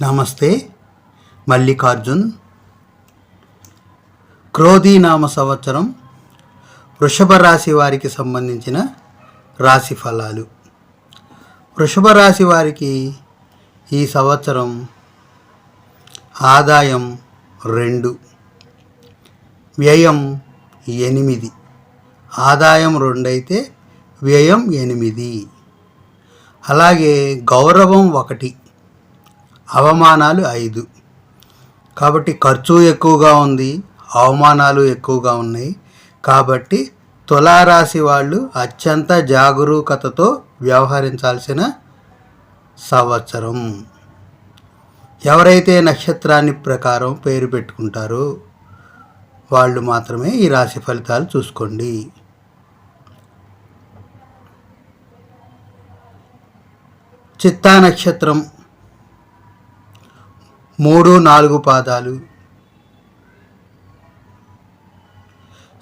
నమస్తే మల్లికార్జున్. క్రోధీనామ సంవత్సరం వృషభ రాశి వారికి సంబంధించిన రాశి ఫలాలు. వృషభ రాశి వారికి ఈ సంవత్సరం ఆదాయం రెండు వ్యయం ఎనిమిది. ఆదాయం రెండైతే వ్యయం ఎనిమిది. అలాగే గౌరవం ఒకటి. అవమానాలు ఐదు. కాబట్టి ఖర్చు ఎక్కువగా ఉంది అవమానాలు ఎక్కువగా ఉన్నాయి. కాబట్టి తులారాశి వాళ్ళు అత్యంత జాగరూకతతో వ్యవహరించాల్సిన సంవత్సరం. ఎవరైతే నక్షత్రాన్ని ప్రకారం పేరు పెట్టుకుంటారో వాళ్ళు మాత్రమే ఈ రాశి ఫలితాలు చూసుకోండి. చిత్తా నక్షత్రం మూడు నాలుగు పాదాలు.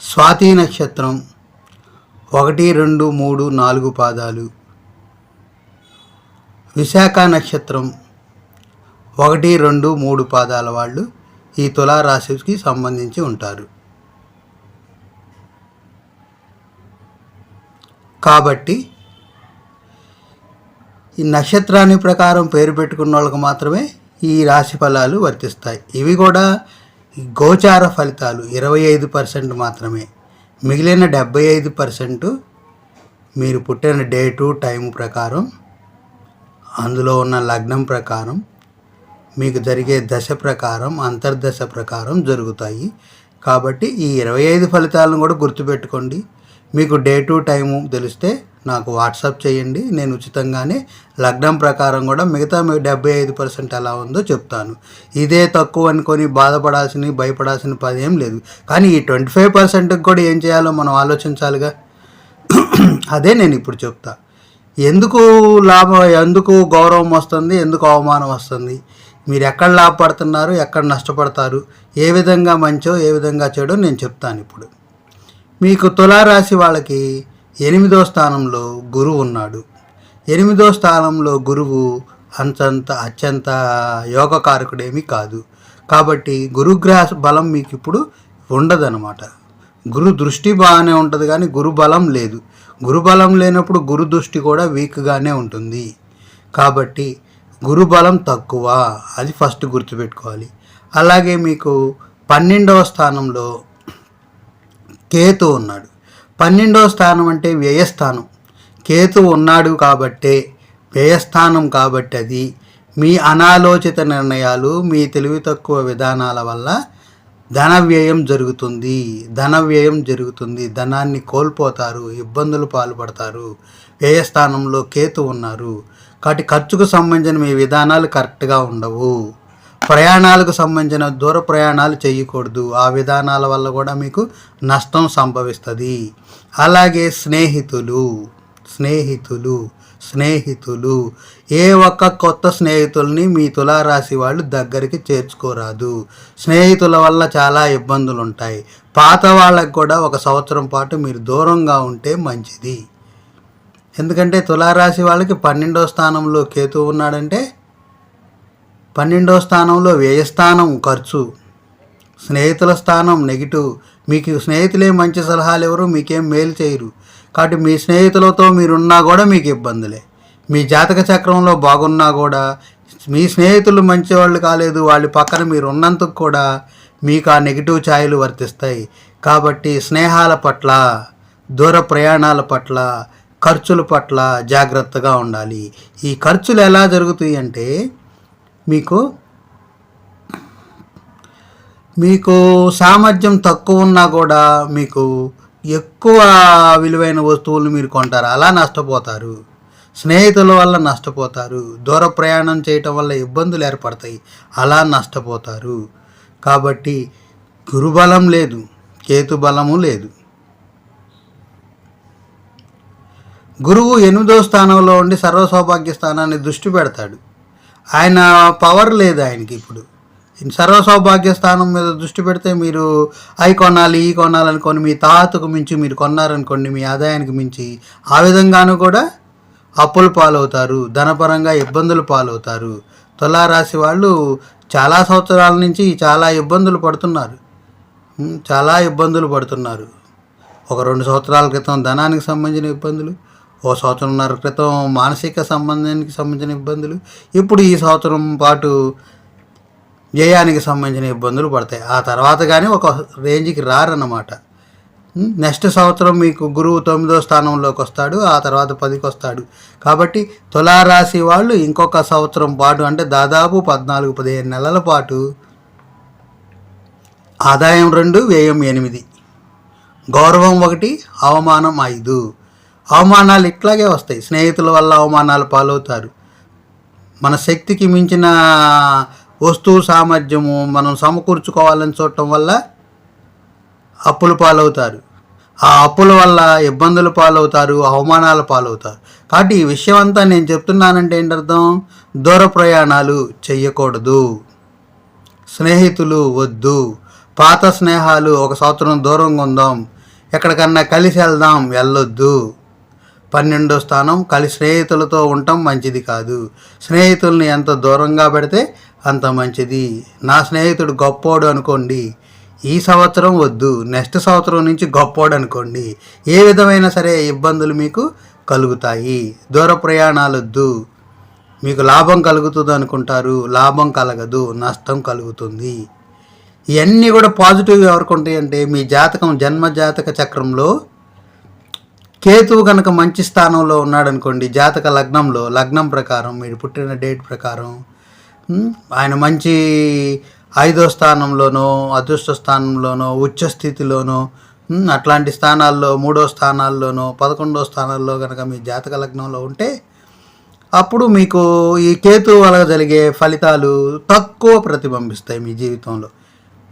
స్వాతి నక్షత్రం ఒకటి రెండు మూడు నాలుగు పాదాలు. విశాఖ నక్షత్రం ఒకటి రెండు మూడు పాదాల వాళ్ళు ఈ తులారాశికి సంబంధించి ఉంటారు. కాబట్టి ఈ నక్షత్రాన్ని ప్రకారం పేరు పెట్టుకున్న వాళ్ళకి మాత్రమే ఈ రాశి ఫలాలు వర్తిస్తాయి. ఇవి కూడా గోచార ఫలితాలు. ఇరవై ఐదు పర్సెంట్ మాత్రమే. మిగిలిన డెబ్బై ఐదు పర్సెంట్ మీరు పుట్టిన డేటు టైం ప్రకారం అందులో ఉన్న లగ్నం ప్రకారం మీకు జరిగే దశ ప్రకారం అంతర్దశ ప్రకారం జరుగుతాయి. కాబట్టి ఈ ఇరవై ఐదు ఫలితాలను కూడా గుర్తుపెట్టుకోండి. మీకు డే టు టైము తెలిస్తే నాకు వాట్సాప్ చేయండి నేను ఉచితంగానే లగ్నం ప్రకారం కూడా మిగతా డెబ్బై ఐదు పర్సెంట్ ఎలా ఉందో చెప్తాను. ఇదే తక్కువ అనుకొని బాధపడాల్సిన భయపడాల్సిన పది ఏం లేదు. కానీ ఈ ట్వంటీ ఫైవ్ పర్సెంట్కి కూడా ఏం చేయాలో మనం ఆలోచించాలిగా? అదే నేను ఇప్పుడు చెప్తా. ఎందుకు లాభం ఎందుకు గౌరవం వస్తుంది ఎందుకు అవమానం వస్తుంది? మీరు ఎక్కడ లాభపడుతున్నారు ఎక్కడ నష్టపడతారు ఏ విధంగా మంచో ఏ విధంగా చెడో నేను చెప్తాను ఇప్పుడు. మీకు తులారాశి వాళ్ళకి ఎనిమిదో స్థానంలో గురువు ఉన్నాడు. ఎనిమిదో స్థానంలో గురువు అంతంత అత్యంత యోగకారకుడేమీ కాదు. కాబట్టి గురుగ్రహ బలం మీకు ఇప్పుడు ఉండదన్నమాట. గురు దృష్టి బాగానే ఉంటుంది కానీ గురు బలం లేదు. గురు బలం లేనప్పుడు గురు దృష్టి కూడా వీక్గానే ఉంటుంది. కాబట్టి గురు బలం తక్కువ. అది ఫస్ట్ గుర్తుపెట్టుకోవాలి. అలాగే మీకు పన్నెండవ స్థానంలో కేతు ఉన్నాడు. పన్నెండవ స్థానం అంటే వ్యయస్థానం. కేతు ఉన్నాడు కాబట్టే వ్యయస్థానం కాబట్టి అది మీ అనాలోచిత నిర్ణయాలు మీ తెలివి తక్కువ విధానాల వల్ల ధన వ్యయం జరుగుతుంది. ధన వ్యయం జరుగుతుంది. ధనాన్ని కోల్పోతారు ఇబ్బందులు పాల్పడతారు. వ్యయస్థానంలో కేతు ఉన్నారు. కాబట్టి ఖర్చుకు సంబంధించిన మీ విధానాలు కరెక్ట్గా ఉండవు. ప్రయాణాలకు సంబంధించిన దూర ప్రయాణాలు చేయకూడదు. ఆ విధానాల వల్ల కూడా మీకు నష్టం సంభవిస్తుంది. అలాగే స్నేహితులు స్నేహితులు స్నేహితులు ఏ ఒక్క కొత్త స్నేహితుల్ని మీ తులారాశి వాళ్ళు దగ్గరికి చేర్చుకోరాదు. స్నేహితుల వల్ల చాలా ఇబ్బందులు ఉంటాయి పాత వాళ్ళకు కూడా ఒక సంవత్సరం పాటు మీరు దూరంగా ఉంటే మంచిది. ఎందుకంటే తులారాశి వాళ్ళకి పన్నెండో స్థానంలో కేతు ఉన్నాడంటే పన్నెండో స్థానంలో వ్యయస్థానం ఖర్చు. స్నేహితుల స్థానం నెగిటివ్. మీకు స్నేహితులే మంచి సలహాలు ఎవరు మీకేం మేలు చేయరు. కాబట్టి మీ స్నేహితులతో మీరున్నా కూడా మీకు ఇబ్బందులే. మీ జాతక చక్రంలో బాగున్నా కూడా మీ స్నేహితులు మంచి వాళ్ళు కాలేదు వాళ్ళ పక్కన మీరు ఉన్నందుకు కూడా మీకు ఆ నెగిటివ్ ఛాయలు వర్తిస్తాయి. కాబట్టి స్నేహాల పట్ల దూర ప్రయాణాల పట్ల ఖర్చుల పట్ల జాగ్రత్తగా ఉండాలి. ఈ ఖర్చులు ఎలా జరుగుతాయి అంటే మీకు మీకు సామర్థ్యం తక్కువ ఉన్నా కూడా మీకు ఎక్కువ విలువైన వస్తువులు మీరు కొంటారు. అలా నష్టపోతారు. స్నేహితుల వల్ల నష్టపోతారు. దూర ప్రయాణం చేయటం వల్ల ఇబ్బందులు ఏర్పడతాయి. అలా నష్టపోతారు. కాబట్టి గురుబలం లేదు. కేతు బలము లేదు. గురువు ఎనిమిదో స్థానంలో ఉండి సర్వ సౌభాగ్య స్థానాన్ని దృష్టి పెడతాడు. ఆయన పవర్ లేదు ఆయనకి ఇప్పుడు. సర్వ సౌభాగ్య స్థానం మీద దృష్టి పెడితే మీరు అవి కొనాలి ఈ కొనాలి మీ తాతకు మించి మీరు కొన్నారనుకోండి మీ ఆదాయానికి మించి ఆ విధంగాను కూడా అప్పులు పాలవుతారు ధనపరంగా ఇబ్బందులు పాలవుతారు. తులారాశి వాళ్ళు చాలా సంవత్సరాల నుంచి చాలా ఇబ్బందులు పడుతున్నారు. చాలా ఇబ్బందులు పడుతున్నారు. ఒక రెండు సంవత్సరాల క్రితం ధనానికి సంబంధించిన ఇబ్బందులు ఓ సంవత్సరంన్నర క్రితం మానసిక సంబంధానికి సంబంధించిన ఇబ్బందులు ఇప్పుడు ఈ సంవత్సరం పాటు వ్యయానికి సంబంధించిన ఇబ్బందులు పడతాయి. ఆ తర్వాత కానీ ఒక రేంజ్కి రారన్నమాట. నెక్స్ట్ సంవత్సరం మీకు గురువు తొమ్మిదో స్థానంలోకి వస్తాడు ఆ తర్వాత పదికి వస్తాడు. కాబట్టి తులారాశి వాళ్ళు ఇంకొక సంవత్సరం పాటు అంటే దాదాపు పద్నాలుగు పదిహేను నెలల పాటు ఆదాయం రెండు వ్యయం ఎనిమిది. గౌరవం ఒకటి అవమానం ఐదు. అవమానాలు ఇట్లాగే వస్తాయి. స్నేహితుల వల్ల అవమానాలు పాలవుతారు. మన శక్తికి మించిన వస్తువు సామర్థ్యము మనం సమకూర్చుకోవాలని చూడటం వల్ల అప్పులు పాలవుతారు. ఆ అప్పుల వల్ల ఇబ్బందులు పాలవుతారు అవమానాల పాలవుతారు. కాబట్టి ఈ విషయం అంతా నేను చెప్తున్నానంటే ఏంటర్థం? దూర ప్రయాణాలు చెయ్యకూడదు. స్నేహితులు వద్దు. పాత స్నేహాలు ఒక సంవత్సరం దూరంగా ఉందాం. ఎక్కడికన్నా కలిసి వెళ్దాం వెళ్ళొద్దు. పన్నెండో స్థానం కలిసి స్నేహితులతో ఉండటం మంచిది కాదు. స్నేహితుల్ని ఎంత దూరంగా పెడితే అంత మంచిది. నా స్నేహితుడు గొప్పోడు అనుకోండి. ఈ సంవత్సరం వద్దు నెక్స్ట్ సంవత్సరం నుంచి గొప్పోడు అనుకోండి. ఏ విధమైన సరే ఇబ్బందులు మీకు కలుగుతాయి. దూర ప్రయాణాలు వద్దు మీకు లాభం కలుగుతుంది అనుకుంటారు. లాభం కలగదు నష్టం కలుగుతుంది. ఇవన్నీ కూడా పాజిటివ్ ఎవరికి ఉంటాయి అంటే మీ జాతకం జన్మ జాతక చక్రంలో కేతువు కనుక మంచి స్థానంలో ఉన్నాడు అనుకోండి జాతక లగ్నంలో లగ్నం ప్రకారం మీరు పుట్టిన డేట్ ప్రకారం ఆయన మంచి ఐదో స్థానంలోనో అదృష్ట స్థానంలోనో ఉచ్చ స్థితిలోనో అట్లాంటి స్థానాల్లో మూడో స్థానాల్లోనో పదకొండో స్థానాల్లో కనుక మీ జాతక లగ్నంలో ఉంటే అప్పుడు మీకు ఈ కేతు వల్ల జరిగే ఫలితాలు తక్కువ ప్రతిబింబిస్తాయి మీ జీవితంలో.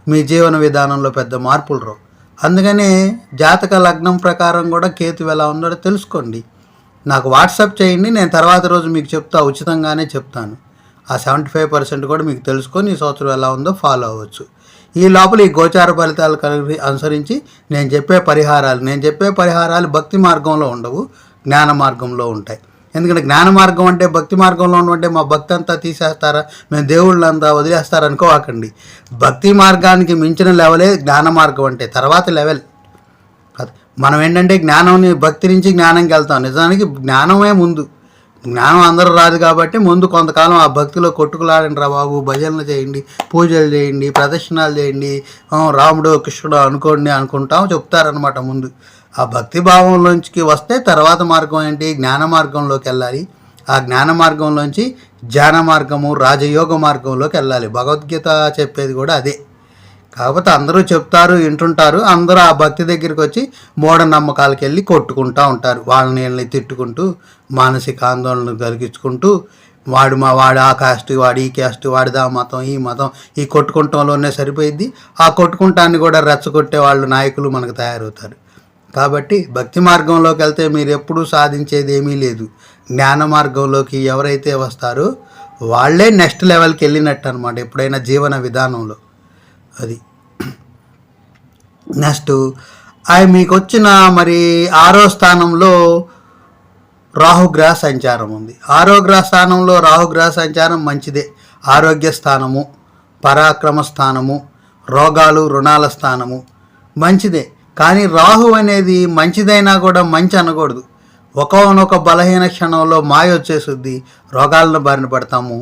మీ జీవన విధానంలో పెద్ద మార్పులు రావు. అందుకనే జాతక లగ్నం ప్రకారం కూడా కేతు ఎలా ఉందో తెలుసుకోండి. నాకు వాట్సాప్ చేయండి నేను తర్వాత రోజు మీకు చెప్తా ఉచితంగానే చెప్తాను. ఆ సెవెంటీ ఫైవ్ పర్సెంట్ కూడా మీకు తెలుసుకొని ఈ సంవత్సరం ఎలా ఉందో ఫాలో అవ్వచ్చు. ఈ లోపల ఈ గోచార ఫలితాలు కలిగి అనుసరించి నేను చెప్పే పరిహారాలు నేను చెప్పే పరిహారాలు భక్తి మార్గంలో ఉండవు జ్ఞాన మార్గంలో ఉంటాయి. ఎందుకంటే జ్ఞాన మార్గం అంటే భక్తి మార్గంలో ఉన్నంటే మా భక్తి అంతా తీసేస్తారా? మేము దేవుళ్ళంతా వదిలేస్తారా అనుకోవాకండి భక్తి మార్గానికి మించిన లెవెలే జ్ఞాన మార్గం అంటే తర్వాత లెవెల్. మనం ఏంటంటే జ్ఞానం భక్తి నుంచి జ్ఞానంకి వెళ్తాం. నిజానికి జ్ఞానమే ముందు. జ్ఞానం అందరూ రాదు కాబట్టి ముందు కొంతకాలం ఆ భక్తిలో కొట్టుకులాడండి రా బాబు భజనలు చేయండి పూజలు చేయండి ప్రదర్శనలు చేయండి రాముడు కృష్ణుడు అనుకోండి అనుకుంటాం చెప్తారనమాట ముందు. ఆ భక్తి భావంలోంచి వస్తే తర్వాత మార్గం ఏంటి? జ్ఞాన మార్గంలోకి వెళ్ళాలి. ఆ జ్ఞాన మార్గంలోంచి ధ్యాన మార్గము రాజయోగ మార్గంలోకి వెళ్ళాలి. భగవద్గీత చెప్పేది కూడా అదే. కాకపోతే అందరూ చెప్తారు వింటుంటారు. అందరూ ఆ భక్తి దగ్గరికి వచ్చి మూఢనమ్మకాలకి వెళ్ళి కొట్టుకుంటూ ఉంటారు. వాళ్ళని వీళ్ళని తిట్టుకుంటూ మానసిక ఆందోళన కలిగించుకుంటూ వాడు మా వాడు ఆ కాస్ట్ వాడు ఈ కాస్ట్ వాడిదా మతం ఈ మతం ఈ కొట్టుకుంటంలోనే సరిపోయింది ఆ కొట్టుకుంటాన్ని కూడా రెచ్చగొట్టే వాళ్ళు నాయకులు మనకు తయారవుతారు. కాబట్టి భక్తి మార్గంలోకి వెళ్తే మీరు ఎప్పుడూ సాధించేది ఏమీ లేదు. జ్ఞాన మార్గంలోకి ఎవరైతే వస్తారో వాళ్ళే నెక్స్ట్ లెవెల్కి వెళ్ళినట్టు అనమాట ఎప్పుడైనా జీవన విధానంలో. అది. నెక్స్ట్ అవి మీకు వచ్చిన మరి ఆరో స్థానంలో రాహుగ్రహ సంచారం ఉంది. ఆరోగ్రహ స్థానంలో రాహుగ్రహ సంచారం మంచిదే. ఆరోగ్య స్థానము పరాక్రమ స్థానము రోగాలు రుణాల స్థానము మంచిదే. కానీ రాహు అనేది మంచిదైనా కూడా మంచి అనకూడదు. ఒకనొక బలహీన క్షణంలో మాయ వచ్చేసుద్ది రోగాలను బారిన పడతాము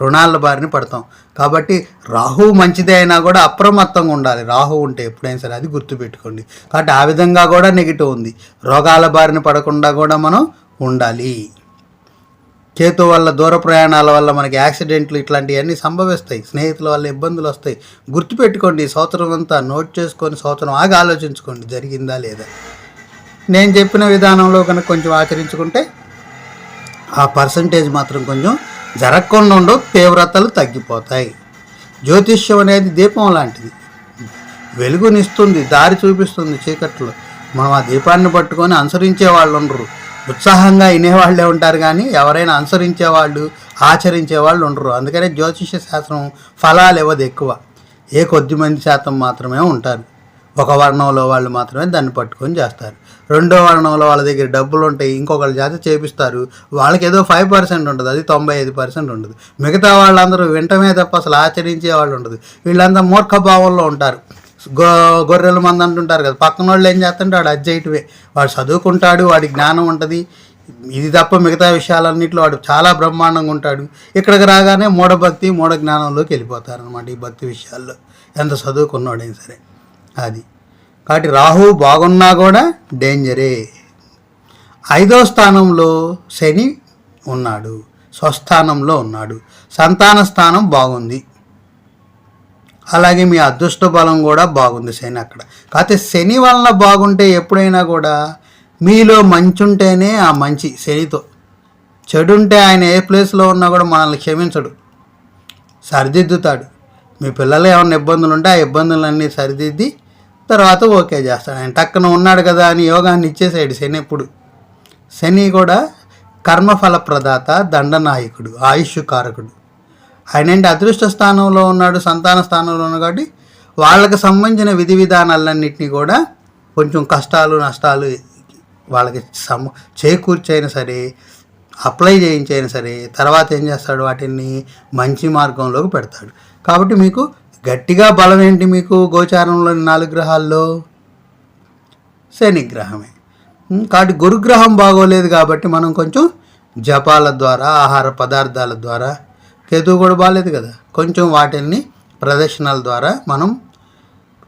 రుణాల బారిన పడతాం. కాబట్టి రాహు మంచిదే అయినా కూడా అప్రమత్తంగా ఉండాలి. రాహు ఉంటే ఎప్పుడైనా సరే అది గుర్తుపెట్టుకోండి. కాబట్టి ఆ విధంగా కూడా నెగిటివ్ ఉంది. రోగాల బారిన పడకుండా కూడా మనం ఉండాలి. చేతు వల్ల దూర ప్రయాణాల వల్ల మనకి యాక్సిడెంట్లు ఇట్లాంటివన్నీ సంభవిస్తాయి. స్నేహితుల వల్ల ఇబ్బందులు వస్తాయి. గుర్తుపెట్టుకోండి ఈ సంవత్సరం అంతా నోట్ చేసుకొని సంవత్సరం ఆగి ఆలోచించుకోండి జరిగిందా లేదా? నేను చెప్పిన విధానంలో కనుక కొంచెం ఆచరించుకుంటే ఆ పర్సంటేజ్ మాత్రం కొంచెం జరగకుండా ఉండవు తీవ్రతలు తగ్గిపోతాయి. జ్యోతిష్యం అనేది దీపం లాంటిది. వెలుగునిస్తుంది దారి చూపిస్తుంది చీకట్లో. మనం ఆ దీపాన్ని పట్టుకొని అనుసరించే వాళ్ళు ఉండరు. ఉత్సాహంగా వినేవాళ్ళే ఉంటారు కానీ ఎవరైనా అనుసరించే వాళ్ళు ఆచరించే వాళ్ళు ఉండరు. అందుకనే జ్యోతిష్య శాస్త్రం ఫలాలు ఇవ్వదు ఎక్కువ. ఏ కొద్ది మంది శాతం మాత్రమే ఉంటారు. ఒక వర్ణంలో వాళ్ళు మాత్రమే దాన్ని పట్టుకొని చేస్తారు. రెండో వర్ణంలో వాళ్ళ దగ్గర డబ్బులు ఉంటాయి ఇంకొకళ్ళ చేత చేపిస్తారు. వాళ్ళకి ఏదో ఫైవ్ పర్సెంట్ ఉంటుంది అది తొంభై ఐదు పర్సెంట్ ఉంటుంది. మిగతా వాళ్ళందరూ వింటమే తప్ప అసలు ఆచరించే వాళ్ళు ఉండదు. వీళ్ళంతా మూర్ఖ భావంలో ఉంటారు. గో గొర్రెల మంది అంటుంటారు కదా పక్కన వాళ్ళు ఏం చేస్తుంటే వాడు అది వాడు చదువుకుంటాడు వాడి జ్ఞానం ఉంటుంది. ఇది తప్ప మిగతా విషయాలన్నింటిలో వాడు చాలా బ్రహ్మాండంగా ఉంటాడు. ఇక్కడికి రాగానే మూఢభక్తి మూఢ జ్ఞానంలోకి వెళ్ళిపోతారు అనమాట ఈ భక్తి విషయాల్లో. ఎంత చదువుకున్నాడైనా సరే. అది. కాబట్టి రాహు బాగున్నా కూడా డేంజరే. ఐదో స్థానంలో శని ఉన్నాడు. స్వస్థానంలో ఉన్నాడు. సంతాన స్థానం బాగుంది. అలాగే మీ అదృష్ట బలం కూడా బాగుంది శని అక్కడ. కాకపోతే శని వలన బాగుంటే ఎప్పుడైనా కూడా మీలో మంచి ఉంటేనే ఆ మంచి శనితో. చెడు ఉంటే ఆయన ఏ ప్లేస్లో ఉన్నా కూడా మనల్ని క్షమించడు. సరిదిద్దుతాడు. మీ పిల్లలు ఏమైనా ఇబ్బందులు ఉంటే ఆ ఇబ్బందులన్నీ సరిదిద్ది తర్వాత ఓకే చేస్తాడు. ఆయన టక్కన ఉన్నాడు కదా అని యోగాన్ని ఇచ్చేసాడు శని ఎప్పుడు. శని కూడా కర్మఫల ప్రదాత దండనాయకుడు ఆయుష్ కారకుడు ఆయన అదృష్ట స్థానంలో ఉన్నాడు సంతాన స్థానంలో ఉన్నాడు కాబట్టి వాళ్ళకి సంబంధించిన విధి విధానాలన్నింటినీ కూడా కొంచెం కష్టాలు నష్టాలు వాళ్ళకి సమ చేకూర్చైనా సరే అప్లై చేయించైనా సరే తర్వాత ఏం చేస్తాడు? వాటిని మంచి మార్గంలోకి పెడతాడు. కాబట్టి మీకు గట్టిగా బలం ఏంటి మీకు గోచారంలోని నాలుగు గ్రహాల్లో? శనిగ్రహమే. కాబట్టి గురుగ్రహం బాగోలేదు కాబట్టి మనం కొంచెం జపాల ద్వారా ఆహార పదార్థాల ద్వారా కేతువు కూడా బాగాలేదు కదా? కొంచెం వాటిని ప్రదర్శనల ద్వారా మనం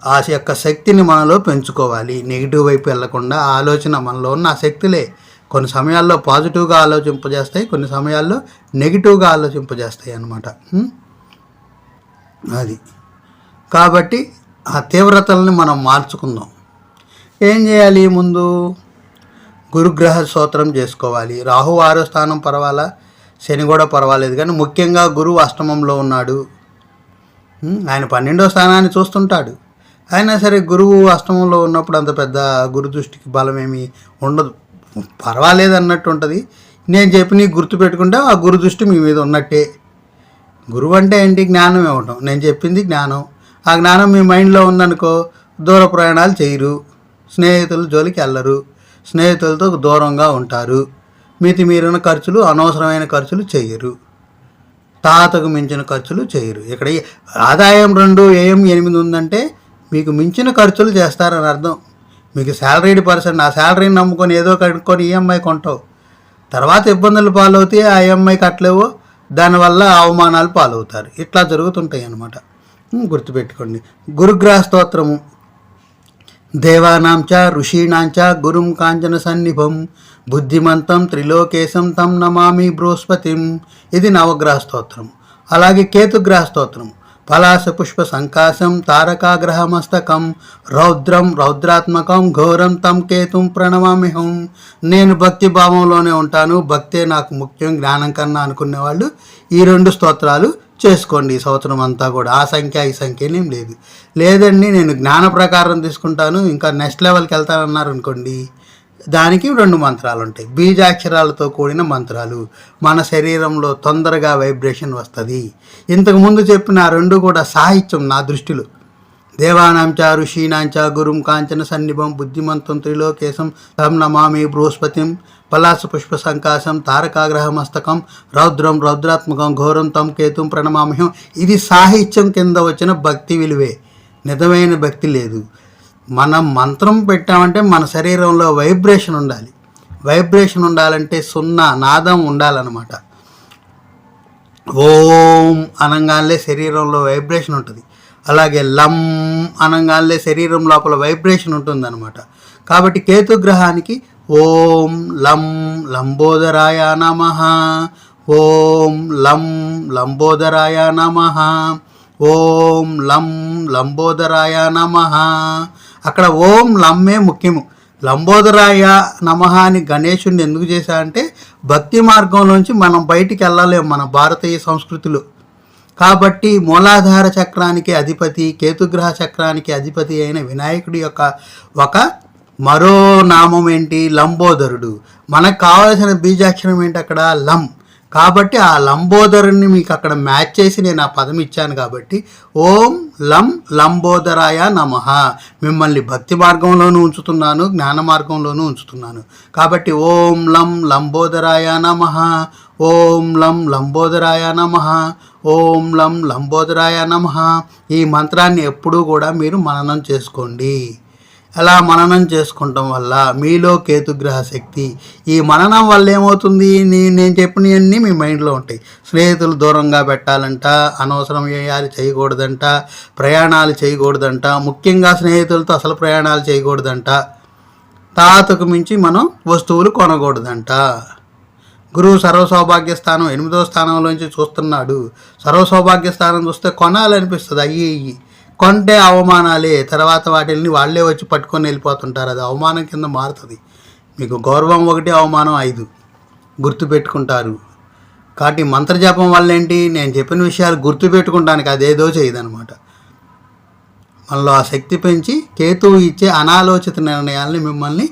ఆ యొక్క శక్తిని మనలో పెంచుకోవాలి. నెగిటివ్ వైపు వెళ్ళకుండా ఆలోచన మనలో ఉన్న ఆ శక్తులే కొన్ని సమయాల్లో పాజిటివ్గా ఆలోచింపజేస్తాయి కొన్ని సమయాల్లో నెగిటివ్గా ఆలోచింపజేస్తాయి అన్నమాట. అది. కాబట్టి ఆ తీవ్రతల్ని మనం మార్చుకుందాం. ఏం చేయాలి ముందు? గురుగ్రహ స్తోత్రం చేసుకోవాలి. రాహు ఆరో స్థానం పర్వాలా? శని కూడా పర్వాలేదు. కానీ ముఖ్యంగా గురువు అష్టమంలో ఉన్నాడు. ఆయన పన్నెండో స్థానాన్ని చూస్తుంటాడు. అయినా సరే గురువు అష్టమంలో ఉన్నప్పుడు అంత పెద్ద గురు దృష్టికి బలమేమి ఉండదు. పర్వాలేదు అన్నట్టు ఉంటుంది. నేను చెప్పి నీకు గుర్తు పెట్టుకుంటే ఆ గురు దృష్టి మీ మీద ఉన్నట్టే. గురువు అంటే ఏంటి? జ్ఞానం ఇవ్వటం నేను చెప్పింది జ్ఞానం. ఆ జ్ఞానం మీ మైండ్లో ఉందనుకో దూర ప్రయాణాలు చేయరు. స్నేహితులు జోలికి వెళ్ళరు. స్నేహితులతో దూరంగా ఉంటారు. మితిమీరిన ఖర్చులు అనవసరమైన ఖర్చులు చేయరు. తాతకు మించిన ఖర్చులు చేయరు. ఇక్కడ ఆదాయం రెండు ఏం ఎనిమిది ఉందంటే మీకు మించిన ఖర్చులు చేస్తారని అర్థం. మీకు శాలరీడ్ పర్సన్ ఆ శాలరీని నమ్ముకొని ఏదో కట్టుకొని ఈఎంఐ కొంటావు. తర్వాత ఇబ్బందులు పాలవుతాయి ఆ ఈఎంఐ కట్టలేవు. దానివల్ల అవమానాలు పాలవుతారు. ఇట్లా జరుగుతుంటాయి అన్నమాట. గుర్తుపెట్టుకోండి. గురుగ్రహ స్తోత్రము. దేవానాంచ ఋషీణాంచ గురుం కాంచన సన్నిభం. బుద్ధిమంతం త్రిలోకేశం తం నమామి బృహస్పతిం. ఇది నవగ్రహ స్తోత్రం. అలాగే కేతుగ్రహ స్తోత్రం. పలాస పుష్ప సంకాశం తారకాగ్రహమస్తకం రౌద్రం రౌద్రాత్మకం ఘోరం తం కేతుం ప్రణమామిహం నేను భక్తి భావంలోనే ఉంటాను భక్తే నాకు ముఖ్యం జ్ఞానం కన్నా అనుకునే వాళ్ళు ఈ రెండు స్తోత్రాలు చేసుకోండి ఈ సంవత్సరం అంతా కూడా. ఆ సంఖ్య ఈ సంఖ్య ఏం లేదు. లేదండి నేను జ్ఞాన ప్రకారం తీసుకుంటాను. ఇంకా నెక్స్ట్ లెవెల్కి వెళ్తానన్నారు అనుకోండి దానికి రెండు మంత్రాలు ఉంటాయి. బీజాక్షరాలతో కూడిన మంత్రాలు. మన శరీరంలో తొందరగా వైబ్రేషన్ వస్తుంది. ఇంతకుముందు చెప్పిన ఆ రెండు కూడా సాహిత్యం నా దృష్టిలో. దేవానాంచ ఋషీనాంచ గురుం కాంచన సన్నిభం బుద్ధిమంతం త్రిలోకేశం తం నమామి బృహస్పతిం పలాస పుష్ప సంకాశం తారకాగ్రహమస్తకం రౌద్రం రౌద్రాత్మకం ఘోరం తం కేతుం ప్రణమామ్యం ఇది సాహిత్యం కింద వచ్చిన భక్తి విలువే. నిజమైన భక్తి లేదు. మనం మంత్రం పెట్టామంటే మన శరీరంలో వైబ్రేషన్ ఉండాలి. వైబ్రేషన్ ఉండాలంటే సున్నా నాదం ఉండాలన్నమాట. ఓం అనగానే శరీరంలో వైబ్రేషన్ ఉంటుంది. అలాగే లం అనగానే శరీరం లోపల వైబ్రేషన్ ఉంటుందన్నమాట. కాబట్టి కేతుగ్రహానికి ఓం లం లంబోదరాయ నమ. ఓం లం లంబోదరాయ నమ. ఓం లం లంబోదరాయ నమ. అక్కడ ఓం లమ్మే ముఖ్యము. లంబోదరాయ నమ అని గణేశుడిని ఎందుకు చేశా అంటే భక్తి మార్గంలోంచి మనం బయటికి వెళ్ళలేము మన భారతీయ సంస్కృతిలో. కాబట్టి మూలాధార చక్రానికి అధిపతి కేతుగ్రహ చక్రానికి అధిపతి అయిన వినాయకుడి యొక్క ఒక మరో నామం ఏంటి? లంబోదరుడు. మనకు కావలసిన బీజాక్షరం ఏంటి అక్కడ? లం. కాబట్టి ఆ లంబోదరుని మీకు అక్కడ మ్యాచ్ చేసి నేను ఆ పదం ఇచ్చాను కాబట్టి ఓం లం లంబోదరాయ నమ. మిమ్మల్ని భక్తి మార్గంలోనూ ఉంచుతున్నాను జ్ఞాన మార్గంలోనూ ఉంచుతున్నాను. కాబట్టి ఓం లం లంబోదరాయ నమ. ఓం లం లంబోదరాయ నమ. ఓం లం లంబోదరాయ నమ. ఈ మంత్రాన్ని ఎప్పుడూ కూడా మీరు మననం చేసుకోండి. అలా మననం చేసుకుంటాం వల్ల మీలో కేతుగ్రహ శక్తి. ఈ మననం వల్ల ఏమవుతుంది? నీ నేను చెప్పినవన్నీ మీ మైండ్లో ఉంటాయి. స్నేహితులు దూరంగా పెట్టాలంట అనవసరం చేయాలి చేయకూడదంట ప్రయాణాలు చేయకూడదంట ముఖ్యంగా స్నేహితులతో అసలు ప్రయాణాలు చేయకూడదంట. తాతకు మించి మనం వస్తువులు కొనకూడదంట. గురువు సర్వసౌభాగ్య స్థానం ఎనిమిదో స్థానంలోంచి చూస్తున్నాడు. సర్వసౌభాగ్య స్థానం చూస్తే కొనాలనిపిస్తుంది. అయ్యి ఇయ్యి కొంటే అవమానాలే. తర్వాత వాటిని వాళ్ళే వచ్చి పట్టుకొని వెళ్ళిపోతుంటారు. అది అవమానం కింద మారుతుంది. మీకు గౌరవం ఒకటి అవమానం ఐదు. గుర్తుపెట్టుకుంటారు. కాబట్టి మంత్రజపం వల్ల ఏంటి నేను చెప్పిన విషయాలు గుర్తుపెట్టుకుంటానికి అదేదో చేయదనమాట. మనలో ఆ శక్తి పెంచి కేతువు ఇచ్చే అనాలోచిత నిర్ణయాల్ని మిమ్మల్ని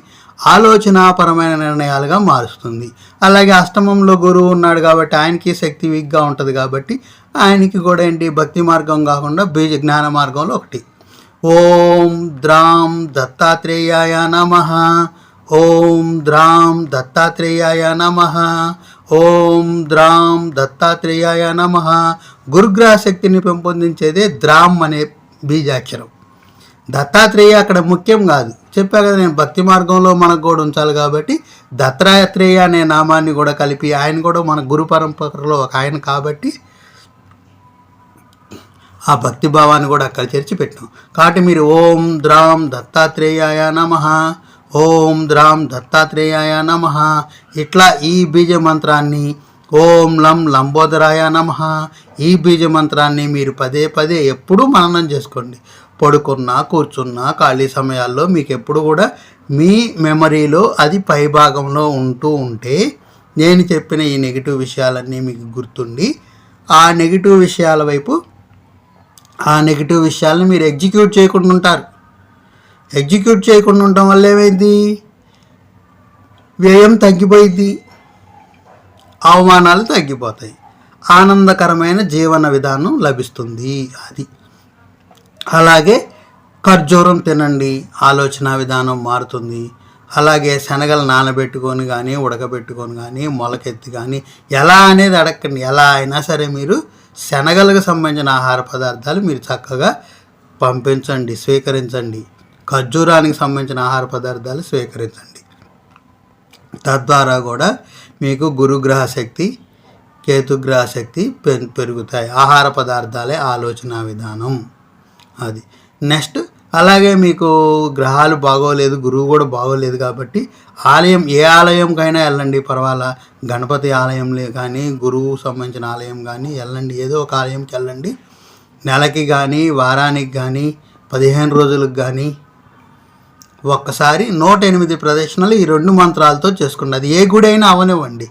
ఆలోచనాపరమైన నిర్ణయాలుగా మారుస్తుంది. అలాగే అష్టమంలో గురువు ఉన్నాడు కాబట్టి ఆయనకి శక్తి వీక్గా ఉంటుంది కాబట్టి ఆయనకి కూడా ఏంటి? భక్తి మార్గం కాకుండా బీజ జ్ఞాన మార్గంలో ఒకటి. ఓం ద్రాం దత్తాత్రేయాయ నమ. ఓం ద్రాం దత్తాత్రేయాయ నమ. ఓం ద్రాం దత్తాత్రేయాయ నమ. గురుగ్రహ శక్తిని పెంపొందించేదే ద్రాం అనే బీజాక్షరం. దత్తాత్రేయ అక్కడ ముఖ్యం కాదు. చెప్పా కదా నేను భక్తి మార్గంలో మనకు కూడా ఉంచాలి కాబట్టి దత్తాత్రేయ అనే నామాన్ని కూడా కలిపి ఆయన కూడా మన గురు పరంపరలో ఒక ఆయన కాబట్టి ఆ భక్తి భావాన్ని కూడా అక్కడ చేర్చి పెట్టాం. కాబట్టి మీరు ఓం ద్రాం దత్తాత్రేయాయ నమ ఓం ద్రాం దత్తాత్రేయాయ నమ. ఇట్లా ఈ బీజ మంత్రాన్ని ఓం లం లంబోదరాయ నమ. ఈ బీజ మంత్రాన్ని మీరు పదే పదే ఎప్పుడూ మననం చేసుకోండి. పడుకున్నా కూర్చున్నా ఖాళీ సమయాల్లో మీకు ఎప్పుడు కూడా మీ మెమరీలో అది పైభాగంలో ఉంటూ ఉంటే నేను చెప్పిన ఈ నెగిటివ్ విషయాలన్నీ మీకు గుర్తుండి ఆ నెగిటివ్ విషయాల వైపు ఆ నెగిటివ్ విషయాలను మీరు ఎగ్జిక్యూట్ చేయకుండా ఉంటారు. ఎగ్జిక్యూట్ చేయకుండా ఉండటం వల్ల ఏమైంది? వ్యయం తగ్గిపోయింది. అవమానాలు తగ్గిపోతాయి. ఆనందకరమైన జీవన విధానం లభిస్తుంది అది. అలాగే ఖర్జూరం తినండి ఆలోచన విధానం మారుతుంది. అలాగే శనగలు నానబెట్టుకొని కానీ ఉడకబెట్టుకొని కానీ మొలకెత్తి కానీ ఎలా అనేది అడగండి ఎలా అయినా సరే మీరు శనగలకు సంబంధించిన ఆహార పదార్థాలు మీరు చక్కగా పంపించండి స్వీకరించండి. ఖర్జూరానికి సంబంధించిన ఆహార పదార్థాలు స్వీకరించండి. తద్వారా కూడా మీకు గురుగ్రహ శక్తి కేతుగ్రహ శక్తి పె- పెరుగుతాయి. ఆహార పదార్థాలే ఆలోచన విధానం అది. నెక్స్ట్ అలాగే మీకు గ్రహాలు బాగోలేదు గురువు కూడా బాగోలేదు కాబట్టి ఆలయం ఏ ఆలయంకైనా వెళ్ళండి. పర్వాలా గణపతి ఆలయంలో కానీ గురువు సంబంధించిన ఆలయం కానీ వెళ్ళండి. ఏదో ఒక ఆలయంకి వెళ్ళండి. నెలకి కానీ వారానికి కానీ పదిహేను రోజులకు కానీ ఒక్కసారి నూట ఎనిమిది ప్రదక్షిణలు ఈ రెండు మంత్రాలతో చేసుకోండి అది ఏ గుడి అయినా అవనివ్వండి.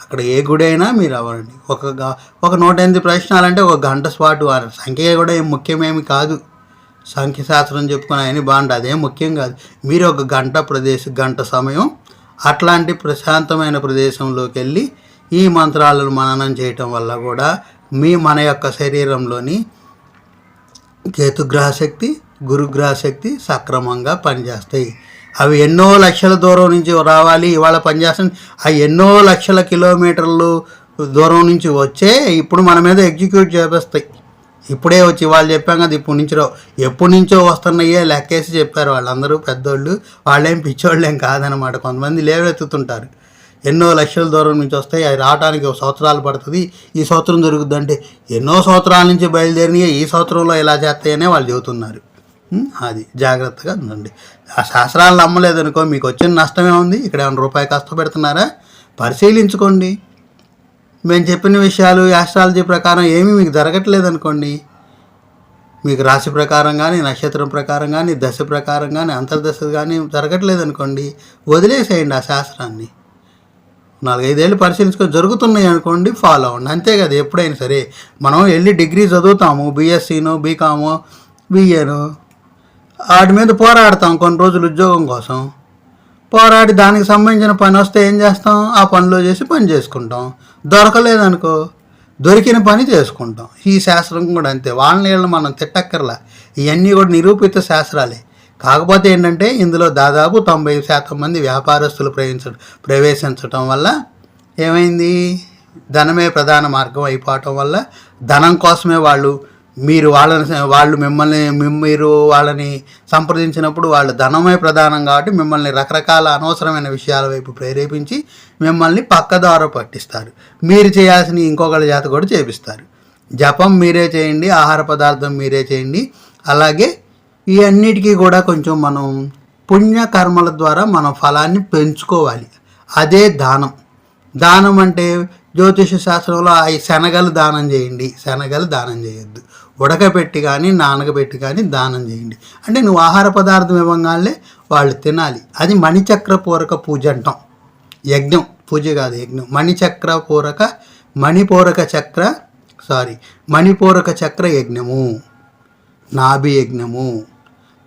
అక్కడ ఏ గుడి అయినా మీరు అవ్వండి ఒక ఒక నూట ఎనిమిది ప్రశ్నలంటే ఒక గంట స్పాటు ఆ సంఖ్య కూడా ఏం ముఖ్యమేమి కాదు. సంఖ్య శాస్త్రం చెప్పుకుని అని బాగుంటుంది అదేం ముఖ్యం కాదు. మీరు ఒక గంట ప్రదేశ గంట సమయం అట్లాంటి ప్రశాంతమైన ప్రదేశంలోకి వెళ్ళి ఈ మంత్రాలను మననం చేయటం వల్ల కూడా మీ మన యొక్క శరీరంలోని కేతుగ్రహ శక్తి గురుగ్రహ శక్తి సక్రమంగా పనిచేస్తాయి. అవి ఎన్నో లక్షల దూరం నుంచి రావాలి ఇవాళ పనిచేస్తుంది ఆ ఎన్నో లక్షల కిలోమీటర్లు దూరం నుంచి వచ్చే ఇప్పుడు మన మీద ఎగ్జిక్యూట్ చేపిస్తాయి. ఇప్పుడే వచ్చి వాళ్ళు చెప్పాం కదా ఇప్పుడు నుంచి రావు. ఎప్పటి నుంచో వస్తున్నాయే లెక్కేసి చెప్పారు వాళ్ళందరూ పెద్దోళ్ళు. వాళ్ళేం పిచ్చోళ్ళేం కాదనమాట కొంతమంది లేవెత్తుతుంటారు ఎన్నో లక్షల దూరం నుంచి వస్తాయి. అవి రావడానికి ఒక సంవత్సరాలు పడుతుంది. ఈ సంవత్సరం జరుగుద్ది అంటే ఎన్నో సంవత్సరాల నుంచి బయలుదేరినాయి ఈ సంవత్సరంలో ఇలా చేస్తాయనే వాళ్ళు చెబుతున్నారు. అది జాగ్రత్తగా ఉండండి. ఆ శాస్త్రాలు నమ్మలేదనుకో మీకు వచ్చిన నష్టమే ఉంది ఇక్కడ ఏమైనా రూపాయి కష్టపెడుతున్నారా పరిశీలించుకోండి. మేము చెప్పిన విషయాలు యాస్ట్రాలజీ ప్రకారం ఏమీ మీకు జరగట్లేదు అనుకోండి మీకు రాశి ప్రకారం కానీ నక్షత్రం ప్రకారం కానీ దశ ప్రకారం కానీ అంతర్దశ కానీ జరగట్లేదు అనుకోండి వదిలేసేయండి ఆ శాస్త్రాన్ని. నాలుగైదేళ్ళు పరిశీలించుకొని జరుగుతున్నాయి అనుకోండి ఫాలో అవ్వండి. అంతే కదా ఎప్పుడైనా సరే. మనం వెళ్ళి డిగ్రీ చదువుతాము? బీఎస్సీను బీకాము బీఏను వాటి మీద పోరాడతాం కొన్ని రోజులు ఉద్యోగం కోసం. పోరాడి దానికి సంబంధించిన పని వస్తే ఏం చేస్తాం? ఆ పనిలో చేసి పని చేసుకుంటాం. దొరకలేదనుకో దొరికిన పని చేసుకుంటాం. ఈ శాస్త్రం కూడా అంతే. వాళ్ళని వీళ్ళని మనం తిట్టక్కర్లా. ఇవన్నీ కూడా నిరూపిత శాస్త్రాలే. కాకపోతే ఏంటంటే ఇందులో దాదాపు తొంభై శాతం మంది వ్యాపారస్తులు ప్రవేశించడం ప్రవేశించటం వల్ల ఏమైంది? ధనమే ప్రధాన మార్గం అయిపోవటం వల్ల ధనం కోసమే వాళ్ళు మీరు వాళ్ళని వాళ్ళు మిమ్మల్ని మీరు వాళ్ళని సంప్రదించినప్పుడు వాళ్ళు ధనమే ప్రధానం కాబట్టి మిమ్మల్ని రకరకాల అనవసరమైన విషయాల వైపు ప్రేరేపించి మిమ్మల్ని పక్కదారు పట్టిస్తారు. మీరు చేయాల్సిన ఇంకొకళ్ళ చేత కూడా చేపిస్తారు. జపం మీరే చేయండి ఆహార పదార్థం మీరే చేయండి. అలాగే ఈ అన్నిటికీ కూడా కొంచెం మనం పుణ్యకర్మల ద్వారా మనం ఫలాన్ని పెంచుకోవాలి. అదే దానం. దానం అంటే జ్యోతిష శాస్త్రంలో ఈ శనగలు దానం చేయండి. శనగలు దానం చేయొద్దు. ఉడకబెట్టి కానీ నానగబెట్టి కానీ దానం చేయండి. అంటే నువ్వు ఆహార పదార్థం ఇవ్వగానే వాళ్ళు తినాలి. అది మణిచక్ర పూరక పూజ అంటాం. యజ్ఞం పూజ కాదు యజ్ఞం. మణిచక్ర పూరక మణిపూరక చక్ర సారీ మణిపూరక చక్ర యజ్ఞము. నాభి యజ్ఞము.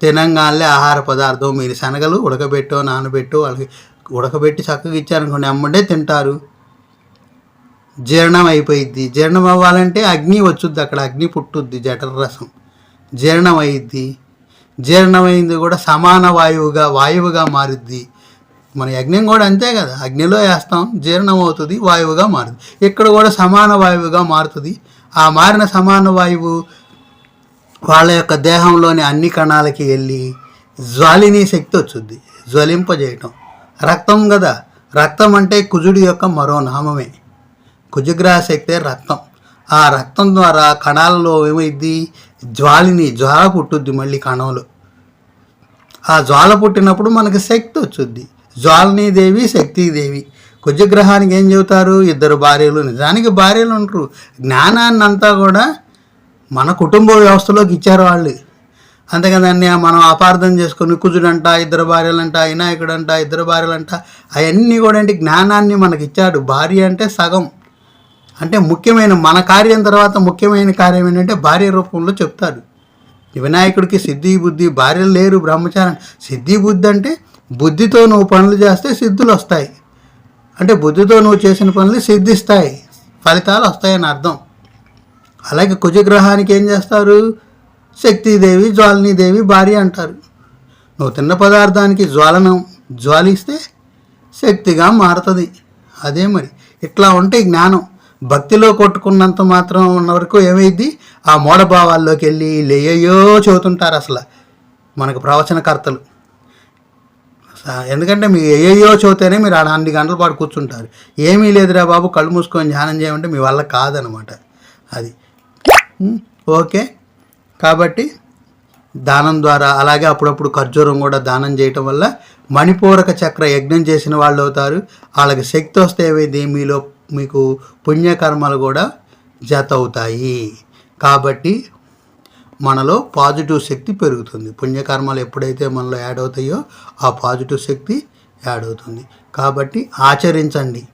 తినంగానే ఆహార పదార్థం. మీరు శనగలు ఉడకబెట్టో నానబెట్టో వాళ్ళకి ఉడకబెట్టి చక్కగా ఇచ్చారనుకోండి అమ్మంటే తింటారు. జీర్ణం అయిపోయిద్ది. జీర్ణం అవ్వాలంటే అగ్ని వచ్చుద్ది అక్కడ. అగ్ని పుట్టుద్ది జఠర రసం. జీర్ణం అయ్యిద్ది జీర్ణమైంది కూడా సమాన వాయువుగా వాయువుగా మారుద్ది. మన యజ్ఞం కూడా అంతే కదా. అగ్నిలో వేస్తాం జీర్ణం అవుతుంది వాయువుగా మారుతుంది ఇక్కడ కూడా సమాన వాయువుగా మారుతుంది. ఆ మారిన సమాన వాయువు వాళ్ళ యొక్క దేహంలోని అన్ని కణాలకి వెళ్ళి జ్వాలిని శక్తి వచ్చుద్ది. జ్వలింపజేయటం. రక్తం కదా. రక్తం అంటే కుజుడి యొక్క మరో నామమే. కుజగ్రహశక్తే రక్తం. ఆ రక్తం ద్వారా కణాలలో ఏమైద్ది? జ్వాలిని జ్వాల పుట్టుద్ది మళ్ళీ కణంలో. ఆ జ్వాల పుట్టినప్పుడు మనకి శక్తి వచ్చుద్ది. జ్వాలని దేవి శక్తి దేవి. కుజగ్రహానికి ఏం చెబుతారు? ఇద్దరు భార్యలు. నిజానికి భార్యలు ఉంటారు జ్ఞానాన్ని అంతా కూడా మన కుటుంబ వ్యవస్థలోకి ఇచ్చారు వాళ్ళు. అంతేకదండి మనం అపార్థం చేసుకుని కుజుడంట ఇద్దరు భార్యలంట వినాయకుడంట ఇద్దరు భార్యలంట అవన్నీ కూడా అంటే జ్ఞానాన్ని మనకి ఇచ్చాడు. భార్య అంటే సగం. అంటే ముఖ్యమైన మన కార్యం తర్వాత ముఖ్యమైన కార్యం ఏంటంటే భార్య రూపంలో చెప్తాడు. వినాయకుడికి సిద్ధి బుద్ధి భార్యలు లేరు బ్రహ్మచారం సిద్ధి బుద్ధి అంటే బుద్ధితో నువ్వు పనులు చేస్తే సిద్ధులు వస్తాయి. అంటే బుద్ధితో నువ్వు చేసిన పనులు సిద్ధిస్తాయి ఫలితాలు వస్తాయని అర్థం. అలాగే కుజగ్రహానికి ఏం చేస్తారు? శక్తిదేవి జ్వాలనీదేవి భార్య అంటారు. నువ్వు తిన్న పదార్థానికి జ్వాలనం జ్వాలిస్తే శక్తిగా మారుతుంది. అదే మరి. ఇట్లా ఉంటే జ్ఞానం. భక్తిలో కొట్టుకున్నంత మాత్రం ఉన్న వరకు ఏమైంది ఆ మూఢభావాల్లోకి వెళ్ళి లేయో చదువుతుంటారు అసలు మనకు ప్రవచనకర్తలు. ఎందుకంటే మీ ఏయో చదివితేనే మీరు ఆడ అన్ని గంటల పాటు కూర్చుంటారు. ఏమీ లేదురా బాబు కళ్ళు మూసుకొని ధ్యానం చేయమంటే మీ వల్ల కాదనమాట అది. ఓకే. కాబట్టి దానం ద్వారా అలాగే అప్పుడప్పుడు ఖర్జూరం కూడా దానం చేయటం వల్ల మణిపూరక చక్ర యజ్ఞం చేసిన వాళ్ళు అవుతారు. వాళ్ళకి శక్తి వస్తే ఏమైంది మీలో మీకు పుణ్యకర్మలు కూడా జత అవుతాయి. కాబట్టి మనలో పాజిటివ్ శక్తి పెరుగుతుంది. పుణ్యకర్మలు ఎప్పుడైతే మనలో యాడ్ అవుతాయో ఆ పాజిటివ్ శక్తి యాడ్ అవుతుంది. కాబట్టి ఆచరించండి.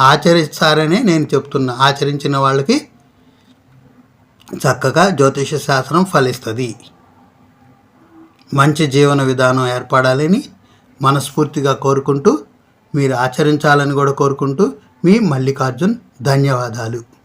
ఆచరిస్తారనే నేను చెప్తున్నా. ఆచరించిన వాళ్ళకి చక్కగా జ్యోతిష శాస్త్రం ఫలిస్తుంది. మంచి జీవన విధానం ఏర్పడాలని మనస్ఫూర్తిగా కోరుకుంటూ మీరు ఆచరించాలని కూడా కోరుకుంటూ మీ మల్లికార్జున్ ధన్యవాదాలు.